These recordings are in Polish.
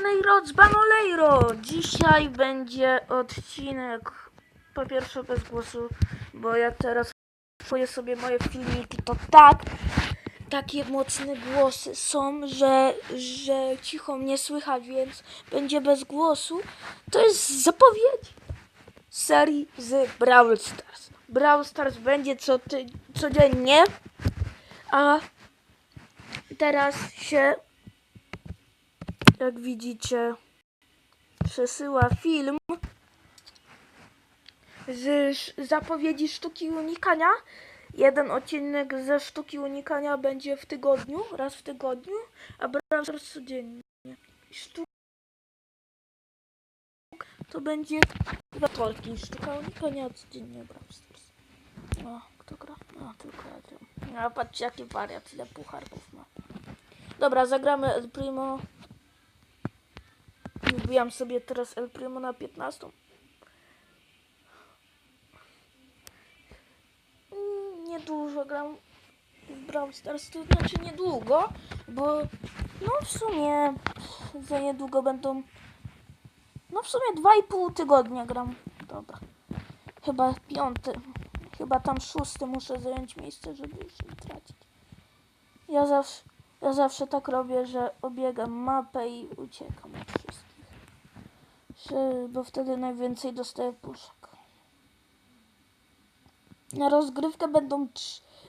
Janeiro z Banoleiro. Dzisiaj będzie odcinek po pierwsze bez głosu, bo jak teraz czuję sobie moje filmiki, to tak, takie mocne głosy są, że, że cicho mnie słychać, więc będzie bez głosu. To jest zapowiedź serii z Brawl Stars. Brawl Stars będzie co ty, codziennie, a teraz się jak widzicie, przesyła film z zapowiedzi sztuki unikania. Jeden odcinek ze sztuki unikania będzie w tygodniu, raz w tygodniu, a Brawl Stars codziennie. Sztuk to będzie we wtorki. Sztuka unikania codziennie Brawl Stars. O, kto gra? No, tylko ja. A patrzcie jaki wariat, ile pucharków ma. Dobra, zagramy El Primo. Wbijam sobie teraz El Primo na 15. Mm, Niedużo gram w Brawl Stars, to znaczy niedługo, bo no w sumie za niedługo będą no w sumie 2,5 tygodnia gram. Dobra. Chyba piąty, chyba tam szósty muszę zająć miejsce, żeby już nie tracić. Ja zawsze, ja zawsze tak robię, że obiegam mapę i uciekam od wszystkich. Że, bo wtedy najwięcej dostaję puszek. Na rozgrywkę będą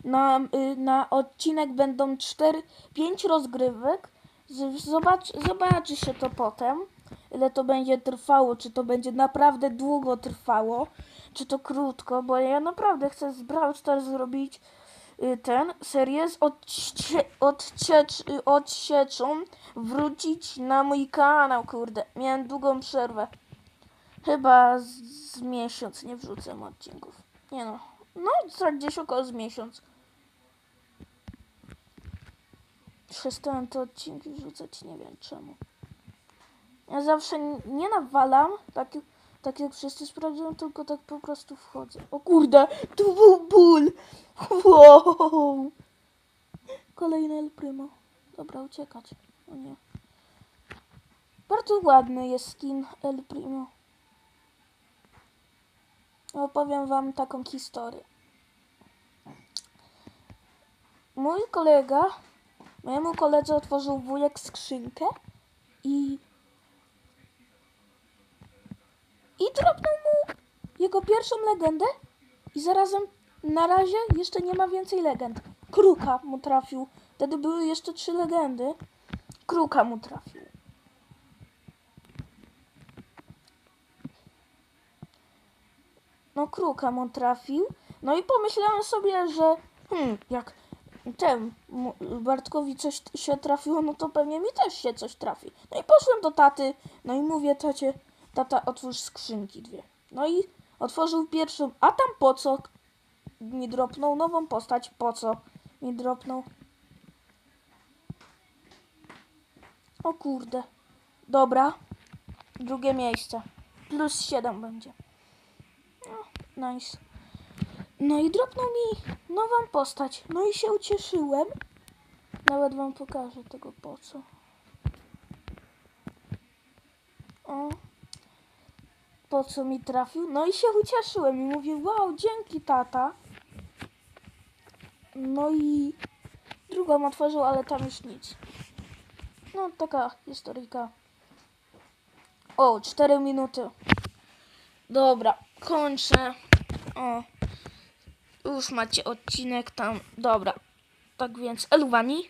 na, y, na odcinek będą 4, 5 rozgrywek. Zobacz, zobaczy się to potem, ile to będzie trwało, czy to będzie naprawdę długo trwało, czy to krótko, bo ja naprawdę chcę z Brawl Stars zrobić ten serię z odcie, odciecz, y, odsieczą wrócić na mój kanał, kurde. Miałem długą przerwę. Chyba z, z miesiąc nie wrzucę odcinków. Nie no. No, tak gdzieś około z miesiąc. Przestałem te odcinki wrzucać, nie wiem czemu. Ja zawsze nie nawalam, tak, tak jak wszyscy sprawdzają, tylko tak po prostu wchodzę. O kurde, tu był ból! Wow! Kolejny El Primo. Dobra, uciekać. O nie. Bardzo ładny jest skin El Primo. Opowiem wam taką historię. Mój kolega, mojemu koledze otworzył wujek skrzynkę i i dropnął mu jego pierwszą legendę i zarazem na razie jeszcze nie ma więcej legend. Kruka mu trafił. Wtedy były jeszcze trzy legendy. Kruka mu trafił. No kruka mu trafił. No i pomyślałem sobie, że hmm, jak ten mu- Bartkowi coś się trafiło, no to pewnie mi też się coś trafi. No i poszłem do taty, no i mówię tacie, tata otwórz skrzynki dwie. No i otworzył pierwszą, a tam po co mi dropnął nową postać, po co mi dropnął. O kurde. Dobra. Drugie miejsce. Plus 7 będzie. No, nice. No i dropnął mi nową postać. No i się ucieszyłem. Nawet wam pokażę tego po co. O. Po co mi trafił? No i się ucieszyłem i mówię, wow, dzięki tata. No i drugą otworzył, ale tam już nic. No taka historyjka. O, 4 minuty. Dobra, kończę. O. Już macie odcinek tam. Dobra. Tak więc Eluwani.